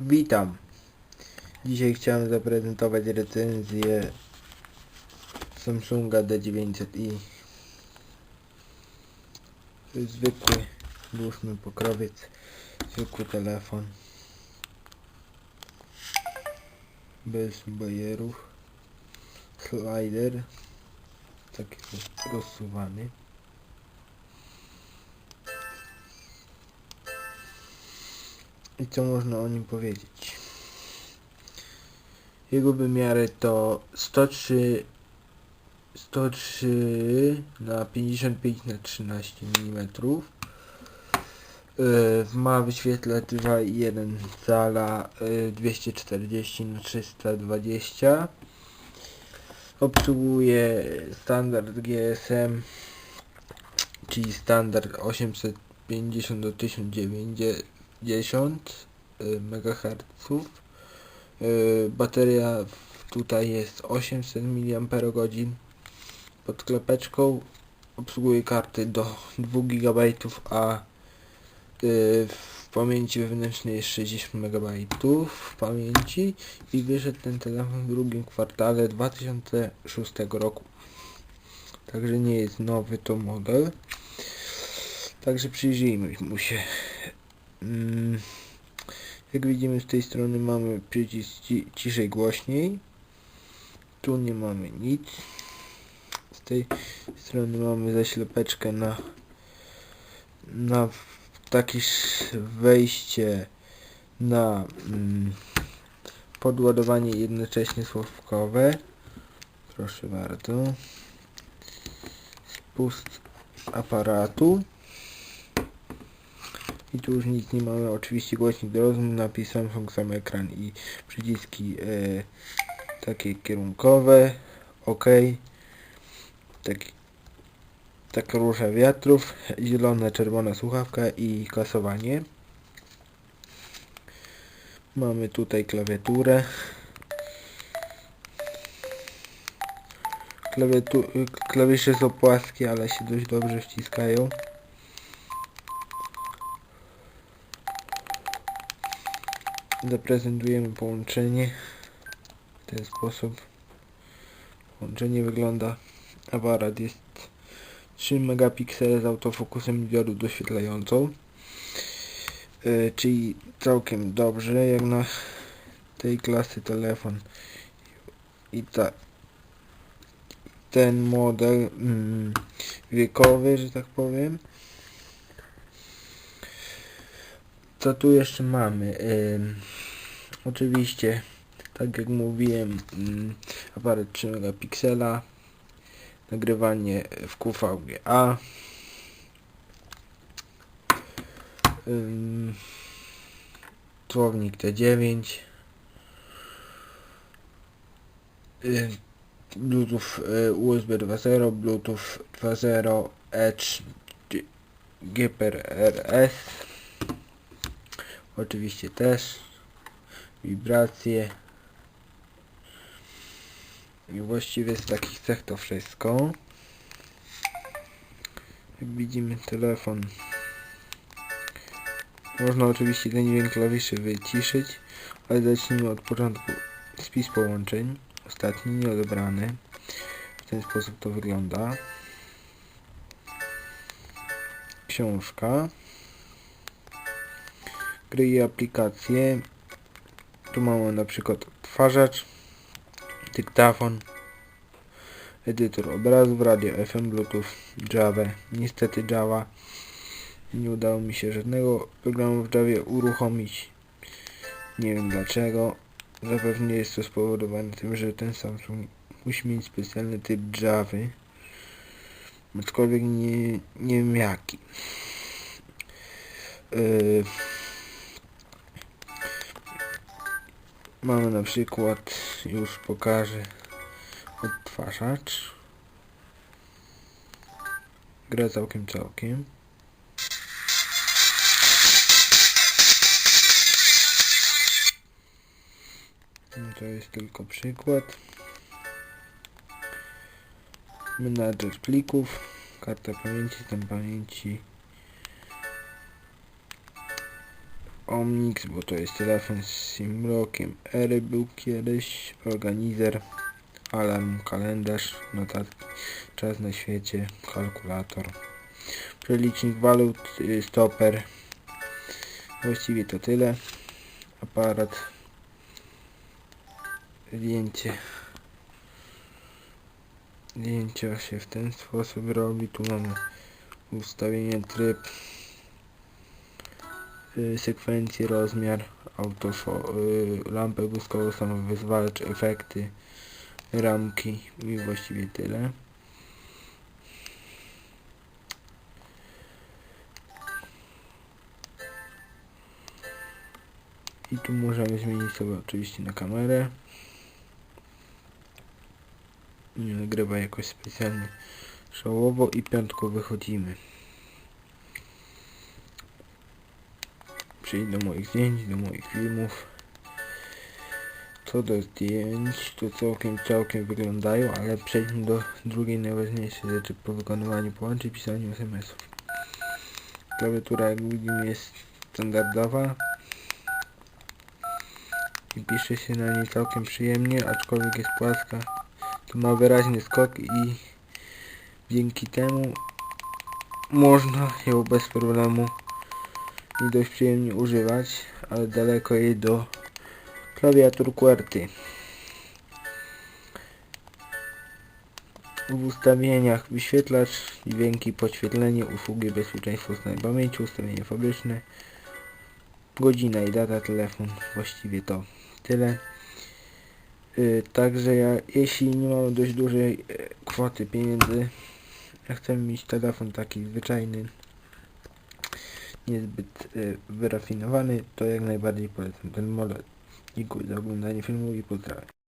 Witam. Dzisiaj chciałem zaprezentować recenzję Samsunga D900i. To jest zwykły, dłużny pokrowiec, zwykły telefon. Bez bajerów. Slider. Taki rozsuwany. I co można o nim powiedzieć? Jego wymiary to 103 103 na 55 na 13 mm y, ma wyświetlacz 2.1 cala 240 na 320 obsługuje standard GSM czyli standard 850 do 1900 50 y, MHz. Y, bateria tutaj jest 800 mAh pod klepeczką. Obsługuje karty do 2 GB, a y, w pamięci wewnętrznej jest 60 MB w pamięci i wyszedł ten telefon w drugim kwartale 2006 roku. Także nie jest nowy to model. Także przyjrzyjmy mu się. Mm, Jak widzimy z tej strony mamy przycisk ci, ciszej głośniej. Tu nie mamy nic. Z tej strony mamy zaślepeczkę na na takie wejście na mm, podładowanie jednocześnie słowkowe. Proszę bardzo. Spust aparatu. I tu już nic nie mamy, oczywiście głośnik do rozmów, napis Samsung sam ekran i przyciski e, takie kierunkowe, ok, taki, taka róża wiatrów, zielona, czerwona słuchawka i kasowanie. Mamy tutaj klawiaturę. Klawiatu klawisze są płaskie, ale się dość dobrze wciskają. Zaprezentujemy połączenie. W ten sposób połączenie wygląda. Aparat jest 3 megapiksele z autofokusem diodu doświetlającą. Yy, czyli całkiem dobrze jak na tej klasy telefon. I ta ten model mm, wiekowy, że tak powiem co tu jeszcze mamy? Oczywiście, tak jak mówiłem, ym, aparat 3 megapiksela, nagrywanie w QVGA, słownik T9, y, Bluetooth y, USB 2.0, Bluetooth 2.0, Edge, GPRS, Oczywiście też wibracje i właściwie z takich cech to wszystko. Jak widzimy telefon można oczywiście ten dźwięk klawiszy wyciszyć, ale zacznijmy od początku. Spis połączeń, ostatni nieodebrany. W ten sposób to wygląda. Książka gry i aplikacje. Tu mamy na przykład odtwarzacz, dyktafon, edytor obrazów, radio FM, Bluetooth, Java. Niestety Java nie udało mi się żadnego programu w Javie uruchomić. Nie wiem dlaczego. Zapewne jest to spowodowane tym, że ten Samsung musi mieć specjalny typ Java. Aczkolwiek nie, nie wiem jaki. Yy, Mamy na przykład, już pokażę, odtwarzacz. Gra całkiem całkiem. To jest tylko przykład. Menadżer plików, karta pamięci, stan pamięci, Omnix, bo to jest telefon z simlockiem. Ery był kiedyś, organizer, alarm, kalendarz, notatki, czas na świecie, kalkulator, przelicznik walut, y, stoper. Właściwie to tyle. Aparat, zdjęcie. Zdjęcia się w ten sposób robi. Tu mamy ustawienie tryb, y, sekwencję, rozmiar, autofo, y, lampę błyskową, samowyzwalacz, efekty, ramki i właściwie tyle. I tu możemy zmienić sobie oczywiście na kamerę. Nie nagrywa jakoś specjalnie szałowo i piątką wychodzimy. Przejdź do moich zdjęć, do moich filmów. Co do zdjęć, to całkiem, całkiem wyglądają, ale przejdźmy do drugiej najważniejszej rzeczy po wykonywaniu połączeń pisaniu SMS-ów. Klawiatura jak widzimy jest standardowa i pisze się na niej całkiem przyjemnie, aczkolwiek jest płaska. To ma wyraźny skok i dzięki temu można ją bez problemu i dość przyjemnie używać, ale daleko jej do klawiatur QWERTY. W ustawieniach wyświetlacz, dźwięki, podświetlenie, usługi, bezpieczeństwo, stan pamięci, ustawienie fabryczne, godzina i data, telefon, właściwie to tyle. Y, Także ja, jeśli nie mam dość dużej e, kwoty pieniędzy, ja chcę mieć telefon taki zwyczajny, niezbyt y, wyrafinowany, to jak najbardziej polecam ten model. Dziękuję za oglądanie filmu i pozdrawiam.